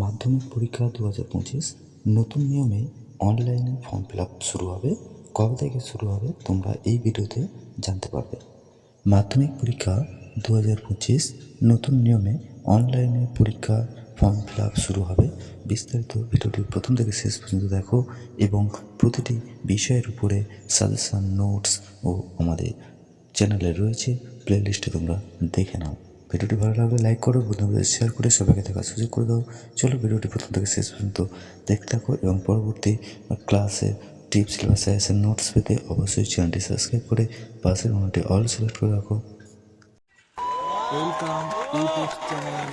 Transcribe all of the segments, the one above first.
মাধ্যমিক পরীক্ষা দু হাজার পঁচিশ। নতুন নিয়মে অনলাইনে ফর্ম ফিল আপ শুরু হবে। কবে থেকে শুরু হবে তোমরা এই ভিডিওতে জানতে পারবে। মাধ্যমিক পরীক্ষা দু হাজার পঁচিশ, নতুন নিয়মে অনলাইনে পরীক্ষা ফর্ম ফিল আপ শুরু হবে। বিস্তারিত ভিডিওটি প্রথম থেকে শেষ পর্যন্ত দেখো এবং প্রতিটি বিষয়ের উপরে সাজেশান নোটস ও আমাদের চ্যানেলে রয়েছে। প্লে লিস্টে তোমরা দেখে নাও। ভিডিওটি ভালো লাগলে লাইক করো বন্ধুদের শেয়ার করে সবাইকে দেখার সুযোগ করে দাও। চলো ভিডিওটি প্রথম থেকে শেষ পর্যন্ত দেখতে থাকো এবং পরবর্তী ক্লাসে টিপস কিংবা সাজেশন নোটস পেতে অবশ্যই চ্যানেলটি সাবস্ক্রাইব করে পাশের মনটি অল সিলেক্ট করে রাখো। ওয়েলকাম ইউটিউব চ্যানেল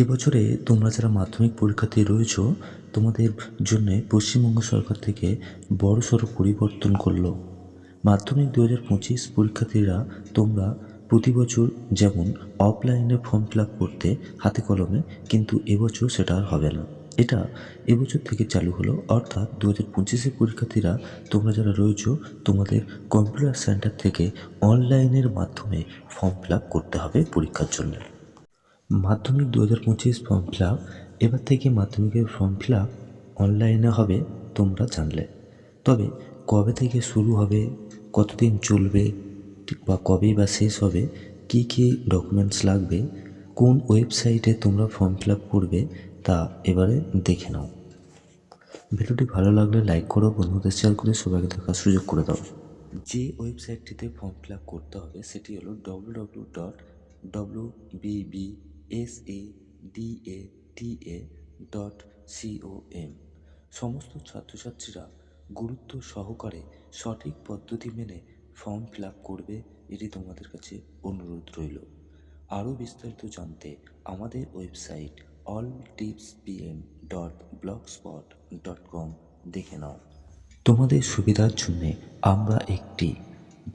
এবছরে তোমরা যারা মাধ্যমিক পরীক্ষার্থী রয়েছো তোমাদের জন্য পশ্চিমবঙ্গ সরকার থেকে বড়সড় পরিবর্তন করল। মাধ্যমিক দু হাজার পঁচিশ পরীক্ষার্থীরা তোমরা প্রতি বছর যেমন অফলাইনে ফর্ম ফিল করতে হাতে কলমে, কিন্তু এবছর সেটা আর হবে না। এটা এবছর থেকে চালু হলো, অর্থাৎ দু হাজার পঁচিশের পরীক্ষার্থীরা, তোমরা যারা রয়েছো, তোমাদের কম্পিউটার সেন্টার থেকে অনলাইনের মাধ্যমে ফর্ম ফিল করতে হবে পরীক্ষার জন্য। মাধ্যমিক দু হাজার পঁচিশ ফর্ম ফিল এবার থেকে মাধ্যমিকের ফর্ম ফিল অনলাইনে হবে, তোমরা জানলে। তবে কবে থেকে শুরু হবে, কতদিন চলবে বা কবেই বা শেষ হবে, কী কী ডকুমেন্টস লাগবে, কোন ওয়েবসাইটে তোমরা ফর্ম ফিল করবে, তা এবারে দেখে নাও। ভিডিওটি ভালো লাগলে লাইক করো, বন্ধুদের শেয়ার করে সবাইকে দেখার সুযোগ করে দাও। যে ওয়েবসাইটটিতে ফর্ম ফিল করতে হবে, সেটি হলো W W dot W B B S A D A T A dot C O M সমস্ত ছাত্রছাত্রীরা গুরুত্ব সহকারে সঠিক পদ্ধতি মেনে ফর্ম ফিল করবে, এটি তোমাদের কাছে অনুরোধ রইল। আরও বিস্তারিত জানতে আমাদের website all tips PM dot blog spot dot com দেখে নাও। তোমাদের সুবিধার জন্যে আমরা একটি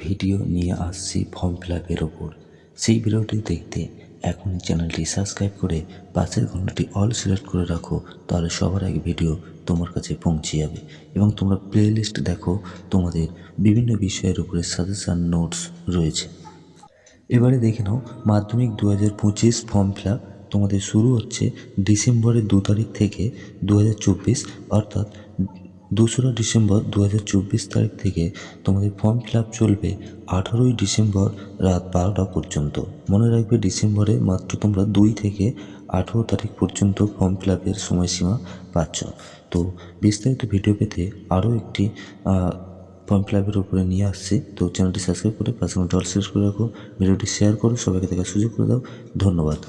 ভিডিও নিয়ে আসছি ফর্ম ফিল আপের ওপর। সেই ভিডিওটি দেখতে এখনই চ্যানেলটি সাবস্ক্রাইব করে পাশের ঘন্টাটি অল সিলেক্ট করে রাখো, তাহলে সবার আগে ভিডিও তোমার কাছে পৌঁছে যাবে। এবং তোমরা প্লে লিস্ট দেখো, তোমাদের বিভিন্ন বিষয়ের উপরে সাজেশান নোটস রয়েছে। এবারে দেখে নাও, মাধ্যমিক দু হাজার পঁচিশ ফর্ম ফিল তোমাদের শুরু হচ্ছে ডিসেম্বরের দু তারিখ থেকে দু হাজার চব্বিশ, অর্থাৎ দোসরা ডিসেম্বর দু হাজার চব্বিশ তারিখ থেকে তোমাদের ফর্ম ফিল চলবে আঠারোই ডিসেম্বর রাত বারোটা পর্যন্ত। মনে রাখবে ডিসেম্বরে মাত্র তোমরা দুই থেকে আঠেরো তারিখ পর্যন্ত ফর্ম ফিল আপের সময়সীমা পাচ্ছ। তো বিস্তারিত ভিডিও পেতে আরও একটি ফর্ম ফিল আপের উপরে নিয়ে আসছি। তো চ্যানেলটি সাবস্ক্রাইব করে পাশে অল সিলেক্ট করে রাখো। ভিডিওটি শেয়ার করো, সবাইকে দেখার সুযোগ করে দাও। ধন্যবাদ।